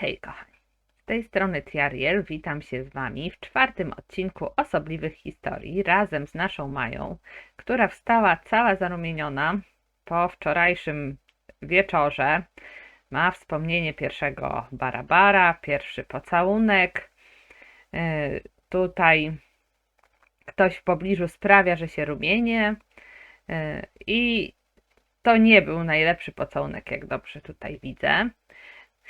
hej kochani. Z tej strony Tiariel, witam się z Wami w czwartym odcinku osobliwych historii razem z naszą Mają, która wstała cała zarumieniona po wczorajszym wieczorze. Ma wspomnienie pierwszego barabara, pierwszy pocałunek. Yy, Tutaj ktoś w pobliżu sprawia, że się rumienie yy, i to nie był najlepszy pocałunek, jak dobrze tutaj widzę.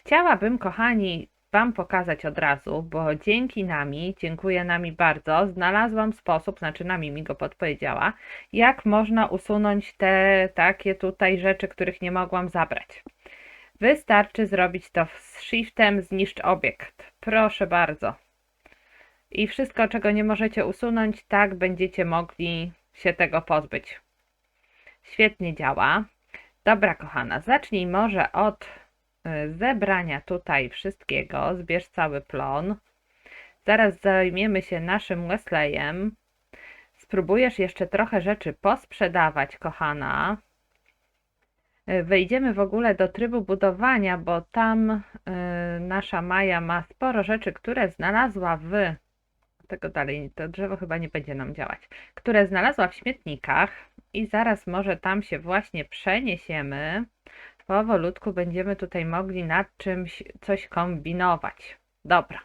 Chciałabym, kochani, Wam pokazać od razu, bo dzięki nami, dziękuję nami bardzo, znalazłam sposób, znaczy nami mi go podpowiedziała, jak można usunąć te takie tutaj rzeczy, których nie mogłam zabrać. Wystarczy zrobić to z shiftem zniszcz obiekt. Proszę bardzo. I wszystko, czego nie możecie usunąć, tak będziecie mogli się tego pozbyć. Świetnie działa. Dobra, kochana, zacznij może od zebrania tutaj wszystkiego. Zbierz cały plon. Zaraz zajmiemy się naszym Wesleyem. Spróbujesz jeszcze trochę rzeczy posprzedawać, kochana. Y, Wejdziemy w ogóle do trybu budowania, bo tam y, nasza Maja ma sporo rzeczy, które znalazła w. Tego dalej, to drzewo chyba nie będzie nam działać. Które znalazła w śmietnikach i zaraz może tam się właśnie przeniesiemy. Powolutku będziemy tutaj mogli nad czymś coś kombinować. Dobra,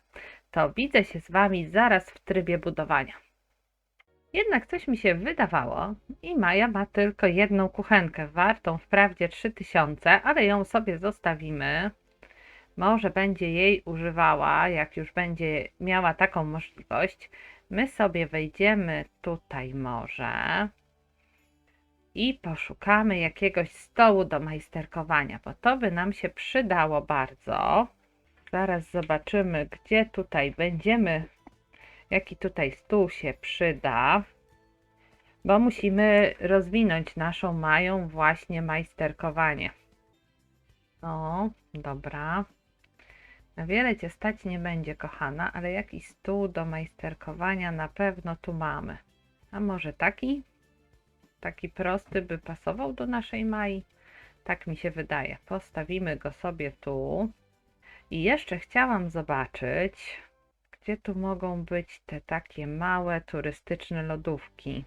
to widzę się z Wami zaraz w trybie budowania. Jednak coś mi się wydawało i Maja ma tylko jedną kuchenkę, wartą wprawdzie 3000, ale ją sobie zostawimy. Może będzie jej używała, jak już będzie miała taką możliwość. My sobie wejdziemy tutaj może i poszukamy jakiegoś stołu do majsterkowania, bo to by nam się przydało bardzo. Zaraz zobaczymy, gdzie tutaj będziemy, jaki tutaj stół się przyda, bo musimy rozwinąć naszą mają właśnie majsterkowanie. O, dobra. Na wiele cię stać nie będzie, kochana, ale jakiś stół do majsterkowania na pewno tu mamy. A może taki? Taki prosty by pasował do naszej Mai? Tak mi się wydaje. Postawimy go sobie tu. I jeszcze chciałam zobaczyć, gdzie tu mogą być te takie małe turystyczne lodówki.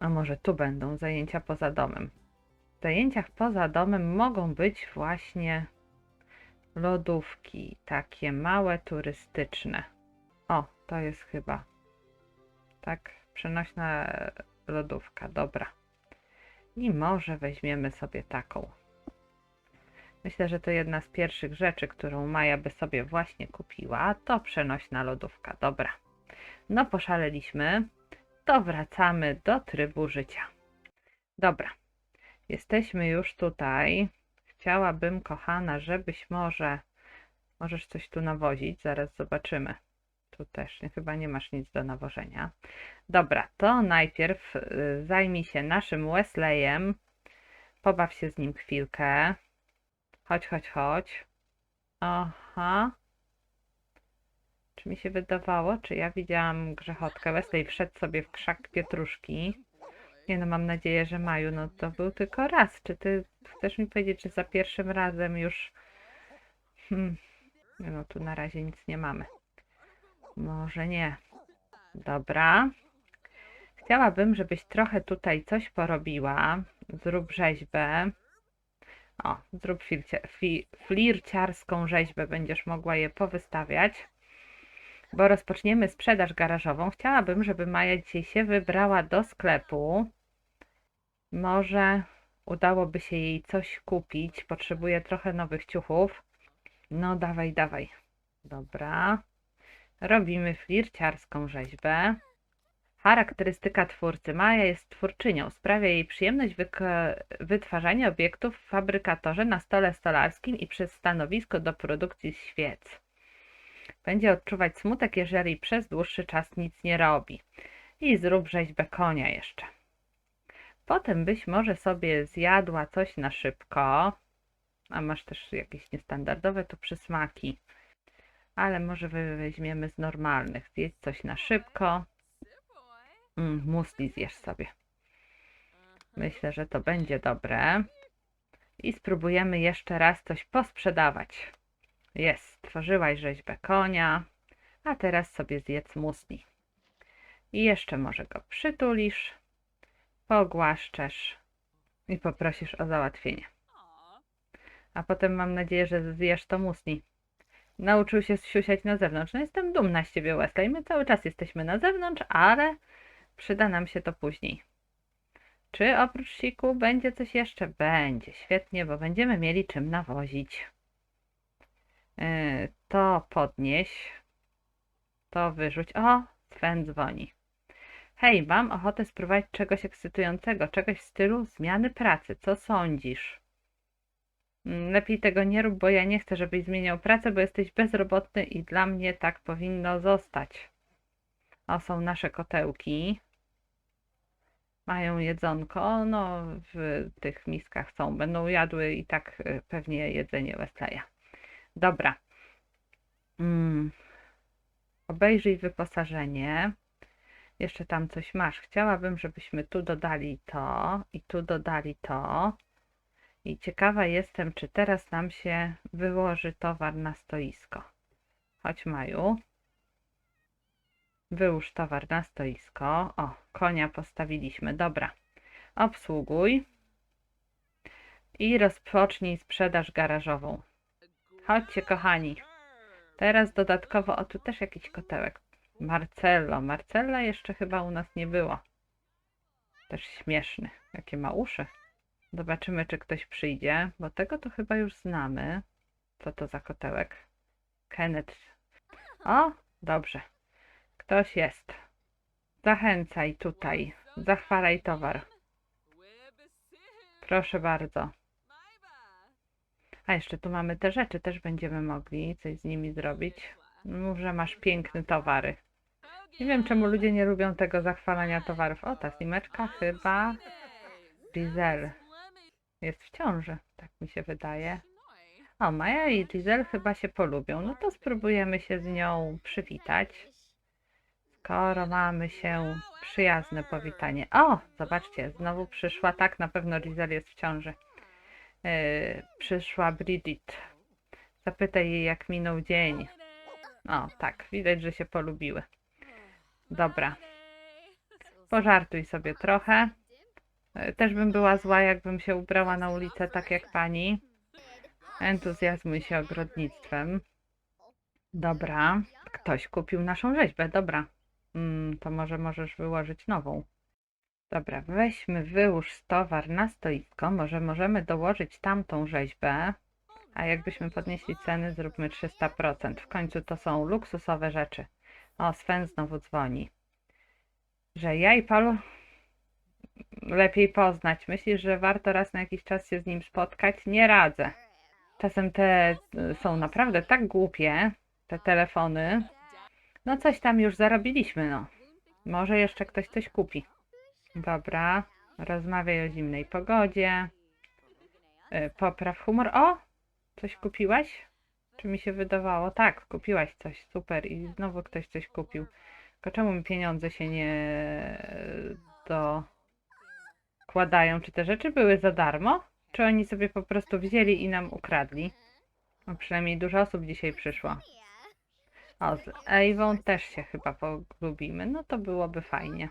A może tu będą zajęcia poza domem. W zajęciach poza domem mogą być właśnie lodówki, takie małe turystyczne. O, to jest chyba tak przenośna lodówka, dobra. I może weźmiemy sobie taką. Myślę, że to jedna z pierwszych rzeczy, którą Maja by sobie właśnie kupiła, to przenośna lodówka. Dobra. No poszaleliśmy. To wracamy do trybu życia. Dobra. Jesteśmy już tutaj. Chciałabym, kochana, żebyś może... Możesz coś tu nawozić. Zaraz zobaczymy. Tu też. Chyba nie masz nic do nawożenia. Dobra, to najpierw y, zajmij się naszym Wesleyem. Pobaw się z nim chwilkę. Chodź, chodź, chodź. Aha. Czy mi się wydawało, czy ja widziałam grzechotkę? Wesley wszedł sobie w krzak pietruszki. Nie no, mam nadzieję, że Maju, no to był tylko raz. Czy ty chcesz mi powiedzieć, że za pierwszym razem już... Hmm. No, tu na razie nic nie mamy. Może nie. Dobra. Chciałabym, żebyś trochę tutaj coś porobiła. Zrób rzeźbę. O, zrób fi- flirciarską rzeźbę, będziesz mogła je powystawiać. Bo rozpoczniemy sprzedaż garażową. Chciałabym, żeby Maja dzisiaj się wybrała do sklepu. Może udałoby się jej coś kupić. Potrzebuje trochę nowych ciuchów. No, dawaj, dawaj. Dobra. Robimy flirciarską rzeźbę. Charakterystyka twórcy. Maja jest twórczynią. Sprawia jej przyjemność wytwarzania obiektów w fabrykatorze na stole stolarskim i przez stanowisko do produkcji świec. Będzie odczuwać smutek, jeżeli przez dłuższy czas nic nie robi. I zrób rzeźbę konia jeszcze. Potem byś może sobie zjadła coś na szybko. A masz też jakieś niestandardowe tu przysmaki. Ale może weźmiemy z normalnych. Zjedz coś na szybko. Mm, musli zjesz sobie. Myślę, że to będzie dobre. I spróbujemy jeszcze raz coś posprzedawać. Jest, stworzyłaś rzeźbę konia, a teraz sobie zjedz musli. I jeszcze może go przytulisz, pogłaszczesz i poprosisz o załatwienie. A potem mam nadzieję, że zjesz to musli. Nauczył się siusiać na zewnątrz. No jestem dumna z ciebie, Wesley. My cały czas jesteśmy na zewnątrz, ale przyda nam się to później. Czy oprócz siku będzie coś jeszcze? Będzie. Świetnie, bo będziemy mieli czym nawozić. Yy, to podnieś. To wyrzuć. O, Sven dzwoni. Hej, mam ochotę spróbować czegoś ekscytującego, czegoś w stylu zmiany pracy. Co sądzisz? Mm, Lepiej tego nie rób, bo ja nie chcę, żebyś zmieniał pracę, bo jesteś bezrobotny i dla mnie tak powinno zostać. O, są nasze kotełki. Mają jedzonko, no w tych miskach są, będą jadły i tak y, pewnie jedzenie Wesleya. Dobra. Mm. Obejrzyj wyposażenie. Jeszcze tam coś masz. Chciałabym, żebyśmy tu dodali to i tu dodali to. I ciekawa jestem, czy teraz nam się wyłoży towar na stoisko. Chodź, Maju. Wyłóż towar na stoisko. O, konia postawiliśmy. Dobra. Obsługuj. I rozpocznij sprzedaż garażową. Chodźcie, kochani. Teraz dodatkowo, o tu też jakiś kotełek. Marcello. Marcella jeszcze chyba u nas nie było. Też śmieszny. Jakie ma uszy. Zobaczymy, czy ktoś przyjdzie, bo tego to chyba już znamy. Co to za kotełek? Kenneth. O, dobrze. Ktoś jest. Zachęcaj tutaj. Zachwalaj towar. Proszę bardzo. A jeszcze tu mamy te rzeczy, też będziemy mogli coś z nimi zrobić. Mów, że masz piękne towary. Nie wiem, czemu ludzie nie lubią tego zachwalania towarów. O, ta slimeczka chyba Diesel jest w ciąży, tak mi się wydaje. O, Maja i Diesel chyba się polubią. No to spróbujemy się z nią przywitać. Skoro mamy się przyjazne powitanie. O, zobaczcie, znowu przyszła. Tak, na pewno Diesel jest w ciąży. Yy, przyszła Bridget. Zapytaj jej, jak minął dzień. O, tak, widać, że się polubiły. Dobra, pożartuj sobie trochę. E, Też bym była zła, jakbym się ubrała na ulicę tak jak pani. Entuzjazmuj się ogrodnictwem. Dobra, ktoś kupił naszą rzeźbę, dobra. Mm, to może możesz wyłożyć nową. Dobra, weźmy, wyłóż towar na stoisko. Może możemy dołożyć tamtą rzeźbę. A jakbyśmy podnieśli ceny, zróbmy 300%. W końcu to są luksusowe rzeczy. O, Sven znowu dzwoni. Że ja i Paul lepiej poznać. Myślisz, że warto raz na jakiś czas się z nim spotkać? Nie radzę. Czasem te są naprawdę tak głupie, te telefony. No coś tam już zarobiliśmy, no. Może jeszcze ktoś coś kupi. Dobra, rozmawiaj o zimnej pogodzie. Y, Popraw humor. O! Coś kupiłaś? Czy mi się wydawało? Tak, kupiłaś coś, super. I znowu ktoś coś kupił. Tylko czemu mi pieniądze się nie dokładają? Czy te rzeczy były za darmo? Czy oni sobie po prostu wzięli i nam ukradli? No przynajmniej dużo osób dzisiaj przyszło. O, z Ewą też się chyba polubimy. No to byłoby fajnie.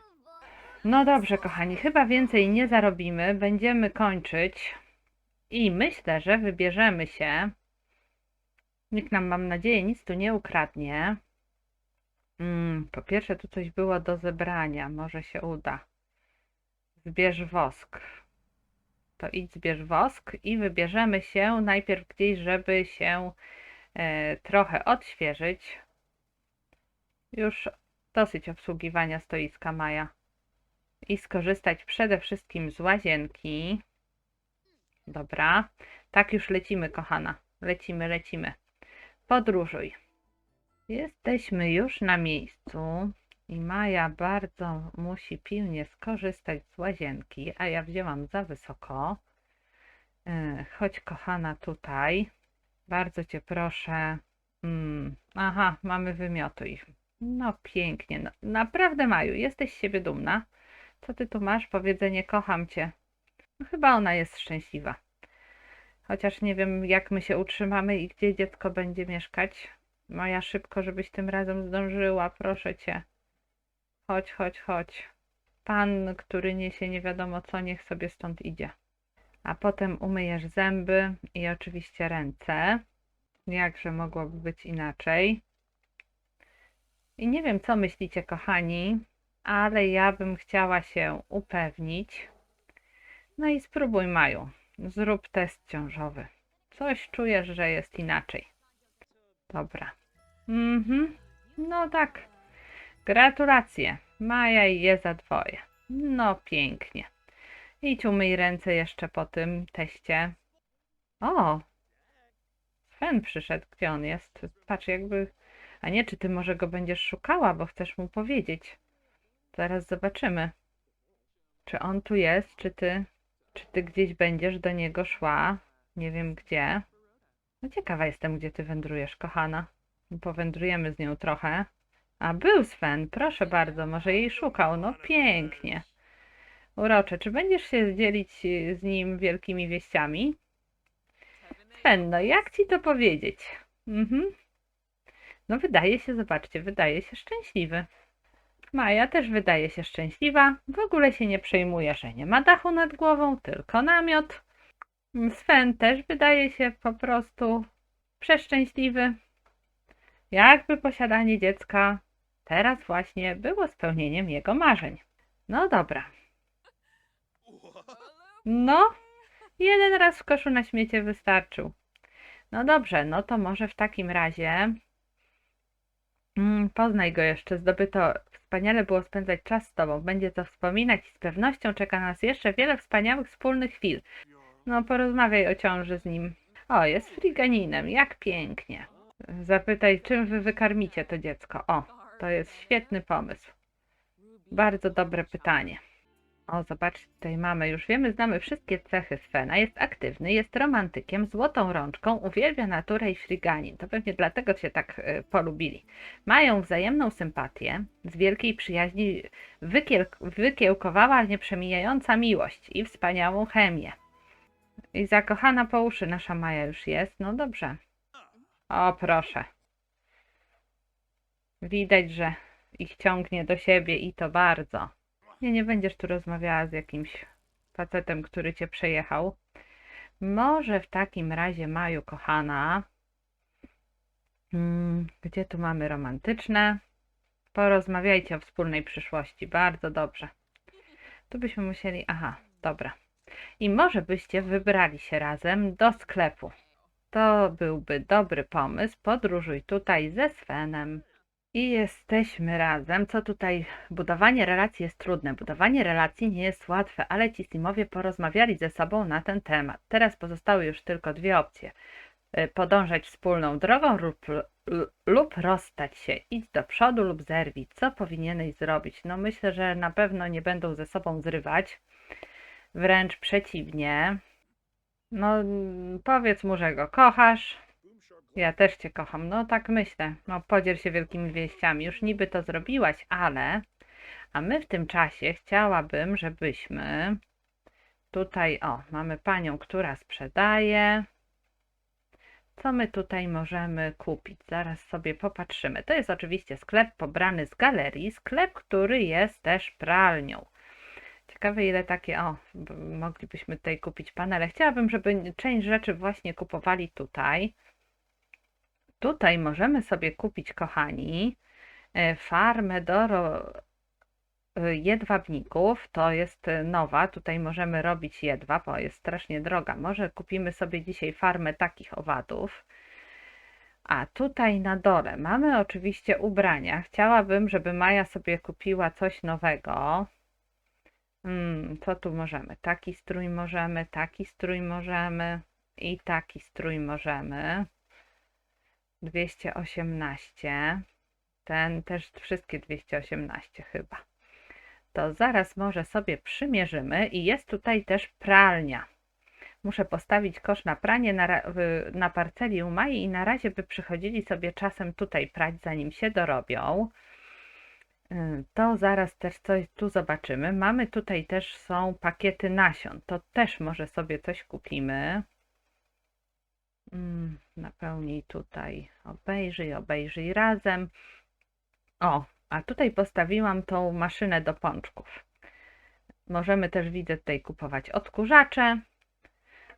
No dobrze, kochani, chyba więcej nie zarobimy. Będziemy kończyć. I myślę, że wybierzemy się. Nikt nam, mam nadzieję, nic tu nie ukradnie. Mm, po pierwsze, tu coś było do zebrania. Może się uda. Zbierz wosk. To idź zbierz wosk i wybierzemy się najpierw gdzieś, żeby się e, trochę odświeżyć. Już dosyć obsługiwania stoiska Maja. I skorzystać przede wszystkim z łazienki. Dobra. Tak już lecimy, kochana. Lecimy, lecimy. Podróżuj. Jesteśmy już na miejscu i Maja bardzo musi pilnie skorzystać z łazienki, a ja wzięłam za wysoko. E, Chodź, kochana, tutaj. Bardzo cię proszę. Mm, aha, mamy wymiotuj. No pięknie. No, naprawdę, Maju, jesteś z siebie dumna. Co ty tu masz? Powiedzenie kocham cię. No, chyba ona jest szczęśliwa. Chociaż nie wiem, jak my się utrzymamy i gdzie dziecko będzie mieszkać. Moja szybko, żebyś tym razem zdążyła, proszę cię. Chodź, chodź, chodź. Pan, który niesie nie wiadomo co, niech sobie stąd idzie. A potem umyjesz zęby i oczywiście ręce. Jakże mogłoby być inaczej. I nie wiem, co myślicie, kochani, ale ja bym chciała się upewnić. No i spróbuj, Maju. Zrób test ciążowy. Coś czujesz, że jest inaczej. Dobra. Mhm. No tak. Gratulacje. Maja i je za dwoje. No pięknie. Idź umyj ręce jeszcze po tym teście. O! Sven przyszedł. Gdzie on jest? Patrz, jakby... A nie, czy ty może go będziesz szukała, bo chcesz mu powiedzieć. Zaraz zobaczymy. Czy on tu jest, czy ty... Czy ty gdzieś będziesz do niego szła? Nie wiem gdzie. No ciekawa jestem, gdzie ty wędrujesz, kochana. Powędrujemy z nią trochę. A był Sven, proszę bardzo, może jej szukał. No pięknie. Urocze, czy będziesz się dzielić y, z nim wielkimi wieściami? Sven, no jak ci to powiedzieć? Mhm. No wydaje się, zobaczcie, wydaje się szczęśliwy. Maja też wydaje się szczęśliwa. W ogóle się nie przejmuje, że nie ma dachu nad głową, tylko namiot. Sven też wydaje się po prostu przeszczęśliwy. Jakby posiadanie dziecka teraz właśnie było spełnieniem jego marzeń. No dobra. No, jeden raz w koszu na śmiecie wystarczył. No dobrze, no to może w takim razie mm, poznaj go jeszcze. Zdobyto wspaniale było spędzać czas z tobą. Będzie co wspominać i z pewnością czeka nas jeszcze wiele wspaniałych wspólnych chwil. No, porozmawiaj o ciąży z nim. O, jest friganinem, jak pięknie. Zapytaj, czym wy wykarmicie to dziecko. O, to jest świetny pomysł. Bardzo dobre pytanie. O, zobaczcie, tutaj mamy, już wiemy, znamy wszystkie cechy Svena. Jest aktywny, jest romantykiem, złotą rączką, uwielbia naturę i friganin. To pewnie dlatego się tak y, polubili. Mają wzajemną sympatię, z wielkiej przyjaźni wykiel, wykiełkowała nieprzemijająca miłość i wspaniałą chemię. I zakochana po uszy nasza Maja już jest, no dobrze. O, proszę. Widać, że ich ciągnie do siebie i to bardzo. Nie, nie będziesz tu rozmawiała z jakimś facetem, który cię przejechał. Może w takim razie, Maju, kochana, mm, gdzie tu mamy romantyczne? Porozmawiajcie o wspólnej przyszłości. Bardzo dobrze. Tu byśmy musieli. Aha, dobra. I może byście wybrali się razem do sklepu. To byłby dobry pomysł. Podróżuj tutaj ze Svenem. I jesteśmy razem. Co tutaj? Budowanie relacji jest trudne. Budowanie relacji nie jest łatwe, ale ci Simowie porozmawiali ze sobą na ten temat. Teraz pozostały już tylko dwie opcje. Y, Podążać wspólną drogą lub, lub rozstać się. Idź do przodu lub zerwij. Co powinieneś zrobić? No myślę, że na pewno nie będą ze sobą zrywać. Wręcz przeciwnie. No mm, powiedz mu, że go kochasz. Ja też cię kocham. No tak myślę. No podziel się wielkimi wieściami. Już niby to zrobiłaś, ale... A my w tym czasie chciałabym, żebyśmy... Tutaj, o, mamy panią, która sprzedaje. Co my tutaj możemy kupić? Zaraz sobie popatrzymy. To jest oczywiście sklep pobrany z galerii. Sklep, który jest też pralnią. Ciekawe ile takie, o, moglibyśmy tutaj kupić panele. Chciałabym, żeby część rzeczy właśnie kupowali tutaj. Tutaj możemy sobie kupić, kochani, e, farmę do e, jedwabników. To jest e, nowa. Tutaj możemy robić jedwab, bo jest strasznie droga. Może kupimy sobie dzisiaj farmę takich owadów. A tutaj na dole mamy oczywiście ubrania. Chciałabym, żeby Maja sobie kupiła coś nowego. Hmm, co tu możemy? Taki strój możemy, taki strój możemy i taki strój możemy. 218. Ten też wszystkie 218 chyba. To zaraz może sobie przymierzymy i jest tutaj też pralnia. Muszę postawić kosz na pranie na, na parceli u Mai i na razie by przychodzili sobie czasem tutaj prać, zanim się dorobią. To zaraz też coś tu zobaczymy. Mamy tutaj też są pakiety nasion. To też może sobie coś kupimy. Mm, napełnij tutaj, obejrzyj, obejrzyj razem. O, a tutaj postawiłam tą maszynę do pączków. Możemy też, widzę, tutaj kupować odkurzacze.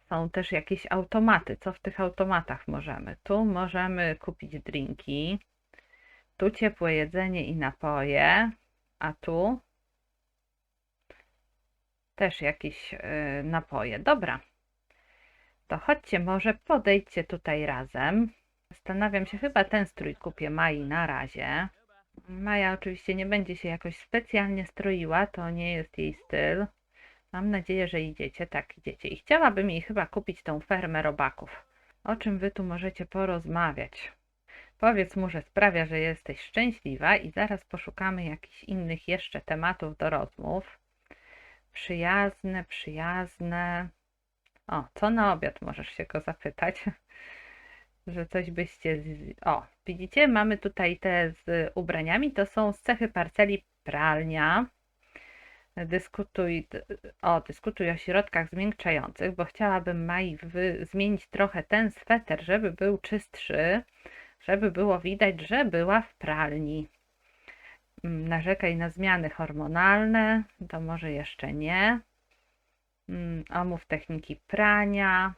Są też jakieś automaty. Co w tych automatach możemy? Tu możemy kupić drinki. Tu ciepłe jedzenie i napoje. A tu też jakieś y, napoje. Dobra. To chodźcie, może podejdźcie tutaj razem. Zastanawiam się, chyba ten strój kupię Mai na razie. Maja oczywiście nie będzie się jakoś specjalnie stroiła, to nie jest jej styl. Mam nadzieję, że idziecie. Tak, idziecie. I chciałabym jej chyba kupić tą fermę robaków. O czym wy tu możecie porozmawiać? Powiedz mu, że sprawia, że jesteś szczęśliwa i zaraz poszukamy jakichś innych jeszcze tematów do rozmów. Przyjazne, przyjazne. O, co na obiad możesz się go zapytać? Że coś byście. O, widzicie, mamy tutaj te z ubraniami. To są z cechy parceli pralnia. Dyskutuj, o, dyskutuj o środkach zmiękczających, bo chciałabym Mai wy, zmienić trochę ten sweter, żeby był czystszy, żeby było widać, że była w pralni. Mm, Narzekaj na zmiany hormonalne, to może jeszcze nie. Mm, Omów techniki prania.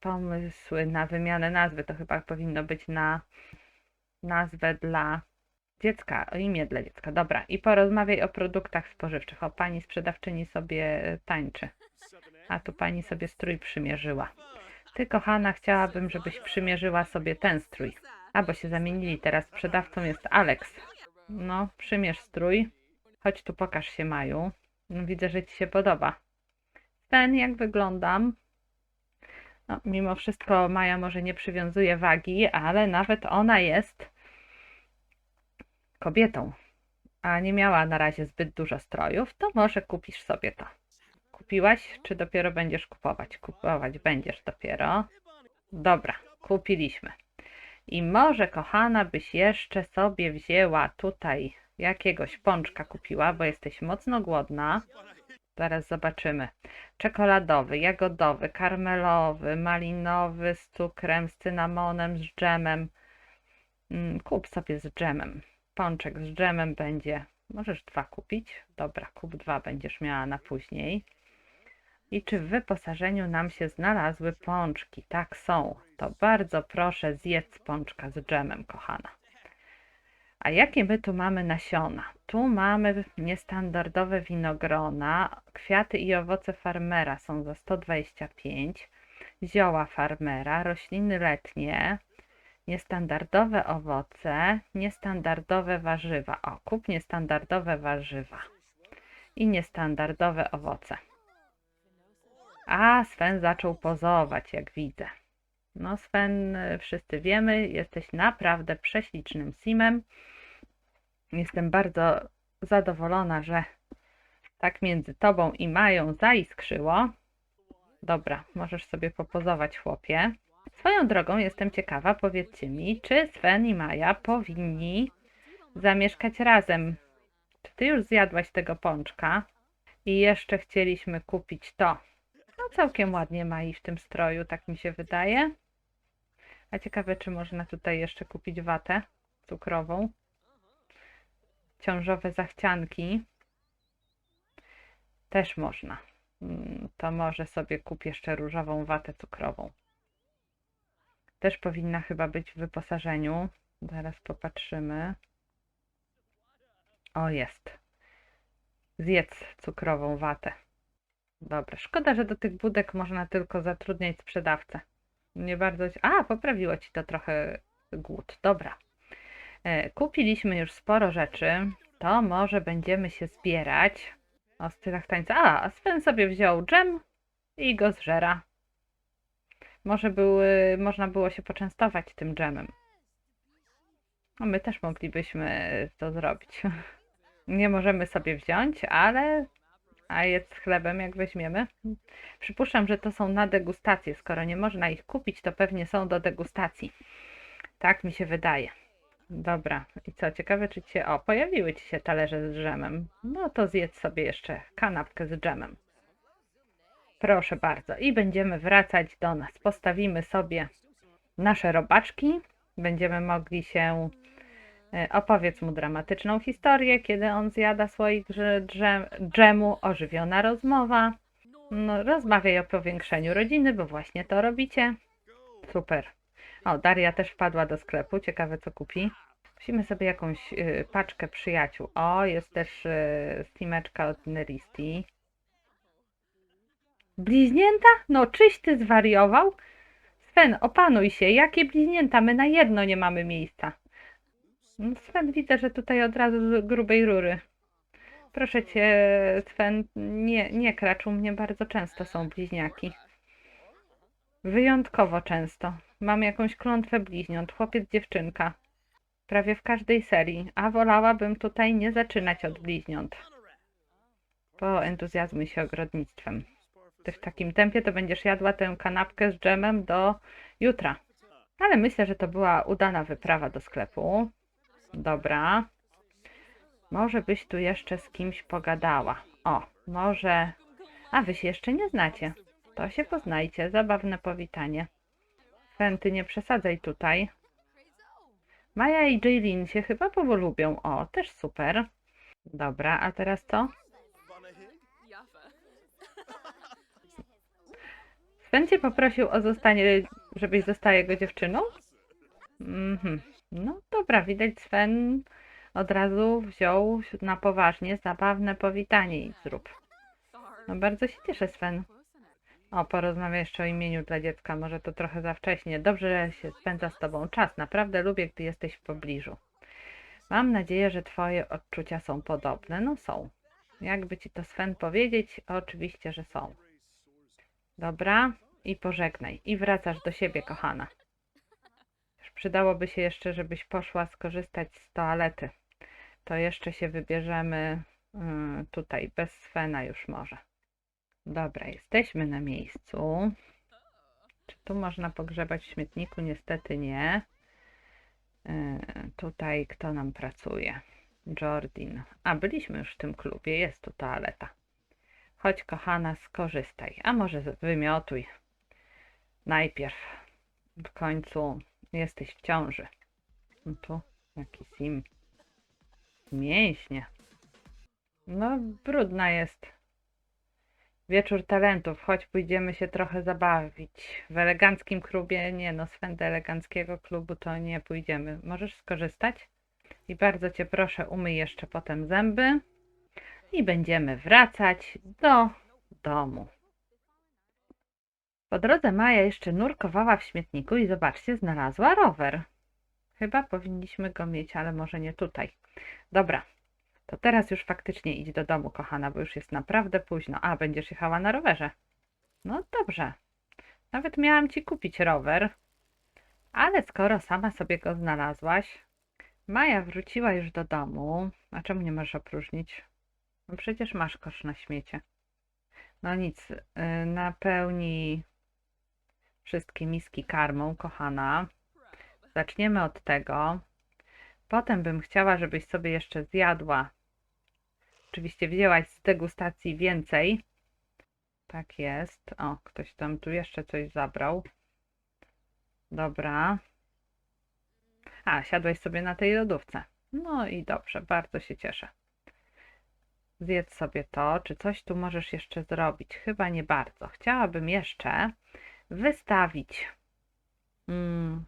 Pomysły na wymianę nazwy to chyba powinno być na nazwę dla dziecka, o imię dla dziecka. Dobra, i porozmawiaj o produktach spożywczych. O, pani sprzedawczyni sobie e, tańczy, a tu pani sobie strój przymierzyła. Ty, kochana, chciałabym, żebyś przymierzyła sobie ten strój. A, bo się zamienili, teraz sprzedawcą jest Alex. No, przymierz strój. Chodź tu, pokaż się Maju. Widzę, że ci się podoba. Ten, jak wyglądam? No, mimo wszystko Maja może nie przywiązuje wagi, ale nawet ona jest kobietą, a nie miała na razie zbyt dużo strojów, to może kupisz sobie to. Kupiłaś, czy dopiero będziesz kupować? Kupować będziesz dopiero. Dobra, kupiliśmy. I może, kochana, byś jeszcze sobie wzięła tutaj jakiegoś pączka kupiła, bo jesteś mocno głodna. Zaraz zobaczymy. Czekoladowy, jagodowy, karmelowy, malinowy z cukrem, z cynamonem, z dżemem. Mm, Kup sobie z dżemem. Pączek z dżemem będzie. Możesz dwa kupić. Dobra, kup dwa będziesz miała na później. I czy w wyposażeniu nam się znalazły pączki? Tak są. To bardzo proszę zjedz pączka z dżemem, kochana. A jakie my tu mamy nasiona? Tu mamy niestandardowe winogrona, kwiaty i owoce farmera są za 125, zioła farmera, rośliny letnie, niestandardowe owoce, niestandardowe warzywa. O, kup niestandardowe warzywa i niestandardowe owoce. A, Sven zaczął pozować, jak widzę. No, Sven, wszyscy wiemy, jesteś naprawdę prześlicznym simem. Jestem bardzo zadowolona, że tak między tobą i Mają zaiskrzyło. Dobra, możesz sobie popozować, chłopie. Swoją drogą jestem ciekawa, powiedzcie mi, czy Sven i Maja powinni zamieszkać razem. Czy ty już zjadłaś tego pączka? I jeszcze chcieliśmy kupić to. No całkiem ładnie Mai w tym stroju, tak mi się wydaje. A ciekawe, czy można tutaj jeszcze kupić watę cukrową. Ciążowe zachcianki. Też można. Mm, To może sobie kup jeszcze różową watę cukrową. Też powinna chyba być w wyposażeniu. Zaraz popatrzymy. O, jest. Zjedz cukrową watę. Dobra, szkoda, że do tych budek można tylko zatrudniać sprzedawcę. Nie bardzo. A, poprawiło ci to trochę głód. Dobra. E, Kupiliśmy już sporo rzeczy. To może będziemy się zbierać. O stylach tańca. A, Sven sobie wziął dżem i go zżera. Może były, można było się poczęstować tym dżemem. No my też moglibyśmy to zrobić. Nie możemy sobie wziąć, ale a z chlebem, jak weźmiemy. Przypuszczam, że to są na degustację. Skoro nie można ich kupić, to pewnie są do degustacji. Tak mi się wydaje. Dobra, i co, ciekawe, czy cię. O, pojawiły ci się talerze z dżemem. No to zjedz sobie jeszcze kanapkę z dżemem. Proszę bardzo. I będziemy wracać do nas. Postawimy sobie nasze robaczki. Będziemy mogli się e, opowiedz mu dramatyczną historię, kiedy on zjada słoik drze- dżemu, ożywiona rozmowa. No, rozmawiaj o powiększeniu rodziny, bo właśnie to robicie. Super. O, Daria też wpadła do sklepu. Ciekawe, co kupi. Musimy sobie jakąś y, paczkę przyjaciół. O, jest też y, Steameczka od Neristi. Bliźnięta? No, czyś ty zwariował? Sven, opanuj się. Jakie bliźnięta? My na jedno nie mamy miejsca. No, Sven, widzę, że tutaj od razu z grubej rury. Proszę cię, Sven, nie, nie kracz u mnie. Bardzo często są bliźniaki. Wyjątkowo często. Mam jakąś klątwę bliźniąt. Chłopiec, dziewczynka. Prawie w każdej serii. A wolałabym tutaj nie zaczynać od bliźniąt. Poentuzjazmuj się ogrodnictwem. Ty w takim tempie to będziesz jadła tę kanapkę z dżemem do jutra. Ale myślę, że to była udana wyprawa do sklepu. Dobra. Może byś tu jeszcze z kimś pogadała. O, może. A wy się jeszcze nie znacie. To się poznajcie. Zabawne powitanie. Fenty, nie przesadzaj tutaj. Maja i Jaylin się chyba powolubią. O, też super. Dobra, a teraz co? Sven cię poprosił o zostanie, żebyś została jego dziewczyną? Mhm. No dobra, widać Sven od razu wziął na poważnie zabawne powitanie i zrób. No bardzo się cieszę Sven. O, porozmawiaj jeszcze o imieniu dla dziecka, może to trochę za wcześnie. Dobrze że się spędza z tobą czas, naprawdę lubię, gdy jesteś w pobliżu. Mam nadzieję, że twoje odczucia są podobne. No są. Jakby ci to Sven powiedzieć? Oczywiście, że są. Dobra, i pożegnaj. I wracasz do siebie, kochana. Już Przydałoby się jeszcze, żebyś poszła skorzystać z toalety. To jeszcze się wybierzemy mm, tutaj, bez Svena już może. Dobra, jesteśmy na miejscu. Czy tu można pogrzebać w śmietniku? Niestety nie. Yy, tutaj kto nam pracuje? Jordin. A, byliśmy już w tym klubie, jest tu toaleta. Chodź, kochana, skorzystaj. A może wymiotuj. Najpierw. W końcu jesteś w ciąży. No tu jaki sim. Mięśnie. No, brudna jest. Wieczór talentów. Chodź, pójdziemy się trochę zabawić. W eleganckim klubie, nie no, Sven do eleganckiego klubu to nie pójdziemy. Możesz skorzystać? I bardzo cię proszę, umyj jeszcze potem zęby. I będziemy wracać do domu. Po drodze Maja jeszcze nurkowała w śmietniku i zobaczcie, znalazła rower. Chyba powinniśmy go mieć, ale może nie tutaj. Dobra, to teraz już faktycznie idź do domu, kochana, bo już jest naprawdę późno. A, będziesz jechała na rowerze. No dobrze. Nawet miałam ci kupić rower. Ale skoro sama sobie go znalazłaś, Maja wróciła już do domu. A czemu nie możesz opróżnić? No przecież masz kosz na śmiecie. No nic, y, napełnij wszystkie miski karmą, kochana. Zaczniemy od tego. Potem bym chciała, żebyś sobie jeszcze zjadła. Oczywiście wzięłaś z degustacji więcej. Tak jest. O, ktoś tam tu jeszcze coś zabrał. Dobra. A, siadłeś sobie na tej lodówce. No i dobrze, bardzo się cieszę. Zjedz sobie to. Czy coś tu możesz jeszcze zrobić? Chyba nie bardzo. Chciałabym jeszcze wystawić mm,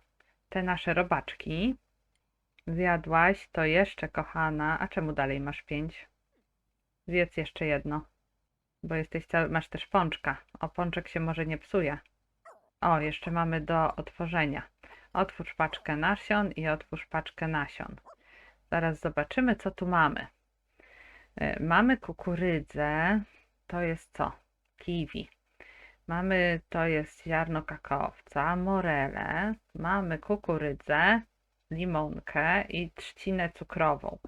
te nasze robaczki. Zjadłaś to jeszcze, kochana. A czemu dalej masz pięć? Zjedz jeszcze jedno. Bo jesteś cały, masz też pączka. O, pączek się może nie psuje. O, jeszcze mamy do otworzenia. Otwórz paczkę nasion i otwórz paczkę nasion. Zaraz zobaczymy, co tu mamy. Y, Mamy kukurydzę. To jest co? Kiwi. Mamy, to jest ziarno kakaowca, morele. Mamy kukurydzę, limonkę i trzcinę cukrową.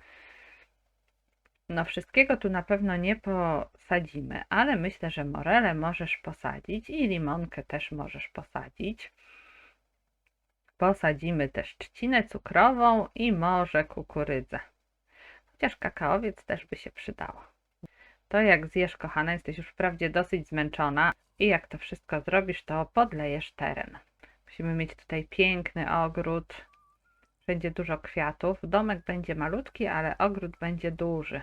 No wszystkiego tu na pewno nie posadzimy, ale myślę, że morele możesz posadzić i limonkę też możesz posadzić. Posadzimy też trzcinę cukrową i może kukurydzę. Chociaż kakaowiec też by się przydało. To jak zjesz, kochana, jesteś już wprawdzie dosyć zmęczona i jak to wszystko zrobisz, to podlejesz teren. Musimy mieć tutaj piękny ogród. Będzie dużo kwiatów. Domek będzie malutki, ale ogród będzie duży.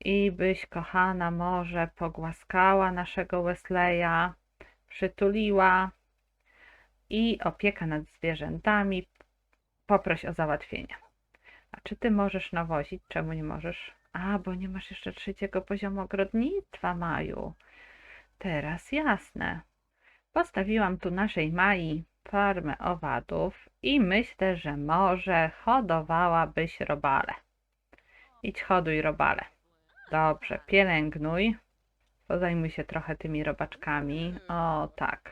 I byś, kochana, może pogłaskała naszego Wesleya, przytuliła i opieka nad zwierzętami. Poproś o załatwienie. A czy ty możesz nawozić? Czemu nie możesz? A, bo nie masz jeszcze trzeciego poziomu ogrodnictwa, Maju. Teraz jasne. Postawiłam tu naszej Mai farmę owadów i myślę, że może hodowałabyś robale. Idź hoduj robale. Dobrze, pielęgnuj. Pozajmuj się trochę tymi robaczkami. O tak.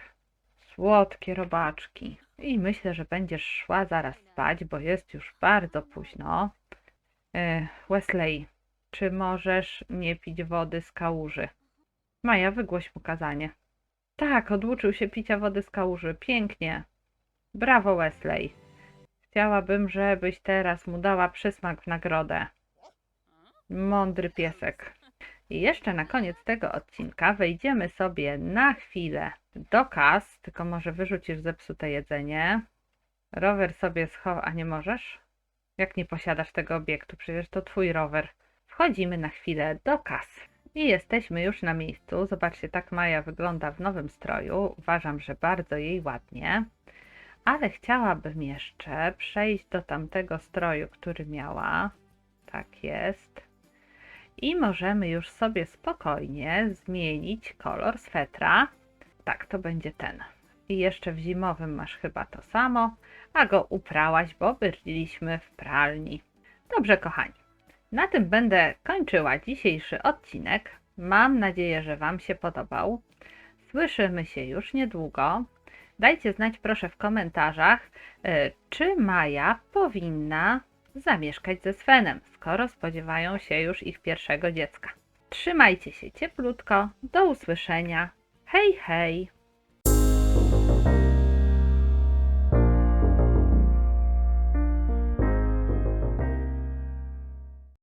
Słodkie robaczki. I myślę, że będziesz szła zaraz spać, bo jest już bardzo późno. E, Wesley, czy możesz nie pić wody z kałuży? Maja, wygłoś mu kazanie. Tak, odłuczył się picia wody z kałuży. Pięknie. Brawo, Wesley. Chciałabym, żebyś teraz mu dała przysmak w nagrodę. Mądry piesek. I jeszcze na koniec tego odcinka wejdziemy sobie na chwilę do kas, tylko może wyrzucisz zepsute jedzenie. Rower sobie schowa, a nie możesz? Jak nie posiadasz tego obiektu? Przecież to twój rower. Wchodzimy na chwilę do kas. I jesteśmy już na miejscu. Zobaczcie, tak Maja wygląda w nowym stroju. Uważam, że bardzo jej ładnie. Ale chciałabym jeszcze przejść do tamtego stroju, który miała. Tak jest. I możemy już sobie spokojnie zmienić kolor swetra. Tak, to będzie ten. I jeszcze w zimowym masz chyba to samo, a go uprałaś, bo byliśmy w pralni. Dobrze, kochani. Na tym będę kończyła dzisiejszy odcinek. Mam nadzieję, że Wam się podobał. Słyszymy się już niedługo. Dajcie znać proszę w komentarzach, y, czy Maja powinna zamieszkać ze Svenem, skoro spodziewają się już ich pierwszego dziecka. Trzymajcie się cieplutko. Do usłyszenia. Hej, hej!